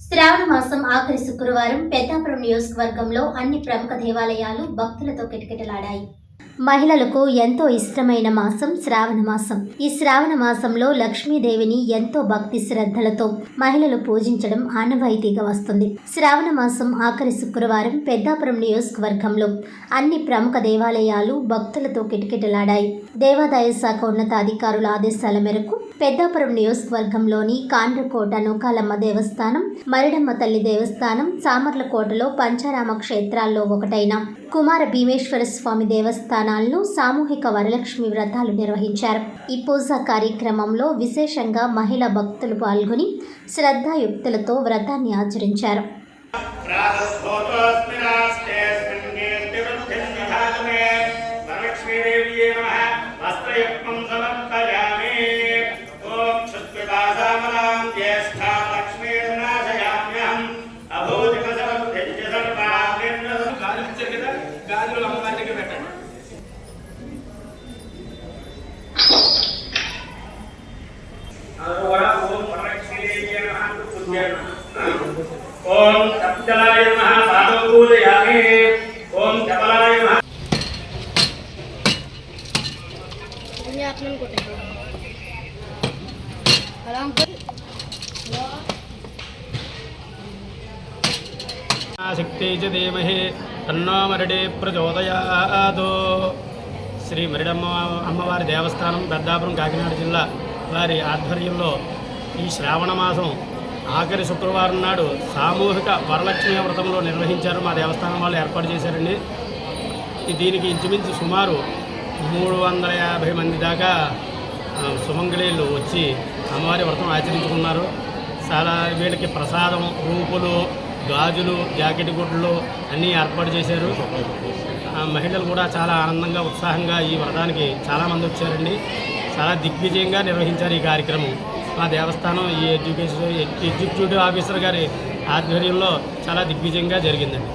శ్రావణ మాసం ఆఖరి శుక్రవారం పెద్దాపురం నియోజకవర్గంలో అన్ని ప్రముఖ దేవాలయాలు భక్తులతో కిటకిటలాడాయి. మహిళలకు ఎంతో ఇష్టమైన మాసం శ్రావణ మాసం. ఈ శ్రావణ మాసంలో లక్ష్మీదేవిని ఎంతో భక్తి శ్రద్ధలతో మహిళలు పూజించడం ఆనవాయితీగా వస్తుంది. శ్రావణ మాసం ఆఖరి శుక్రవారం పెద్దాపురం నియోజకవర్గంలో అన్ని ప్రముఖ దేవాలయాలు భక్తులతో కిటకిటలాడాయి. దేవాదాయ శాఖ ఉన్నతాధికారుల ఆదేశాల మేరకు పెద్దాపురం నియోజకవర్గంలోని కాండ్రకోట నూకాలమ్మ దేవస్థానం మరిడమ్మ తల్లి దేవస్థానం సామర్లకోటలో పంచారామ క్షేత్రాల్లో ఒకటైన కుమార భీమేశ్వర స్వామి దేవస్థానం స్థానాల్లో సామూహిక వరలక్ష్మి వ్రతాలు నిర్వహించారు. ఈ పూజ కార్యక్రమంలో విశేషంగా మహిళ భక్తులు పాల్గొని శ్రద్ధాయుక్తులతో వ్రతాన్ని ఆచరించారు. వరలక్ష్మీదేవి ఓం తప్జలాయ నమః ఓం నమః శక్తి చ తన్నో మరడే ప్రచోదయాదు శ్రీ మరిడమ్మ అమ్మవారి దేవస్థానం పెద్దాపురం కాకినాడ జిల్లా వారి ఆధ్వర్యంలో ఈ శ్రావణ మాసం ఆఖరి శుక్రవారం నాడు సామూహిక వరలక్ష్మి వ్రతంలో నిర్వహించారు. మా దేవస్థానం వాళ్ళు ఏర్పాటు చేశారండి. దీనికి ఇంచుమించు సుమారు మూడు వందల యాభై మంది దాకా సుమంగళీలు వచ్చి అమ్మవారి వ్రతం ఆచరించుకున్నారు. చాలా వీళ్ళకి ప్రసాదం రూపులు గాజులు జాకెట్ గుడ్లు అన్నీ ఏర్పాటు చేశారు. మహిళలు కూడా చాలా ఆనందంగా ఉత్సాహంగా ఈ వ్రతానికి చాలామంది వచ్చారండి. చాలా దిగ్విజయంగా నిర్వహించారు ఈ కార్యక్రమం. మా దేవస్థానం ఈ ఎడ్యుకేషన్ ఎగ్జిక్యూటివ్ ఆఫీసర్ గారి ఆధ్వర్యంలో చాలా దిగ్విజయంగా జరిగిందండి.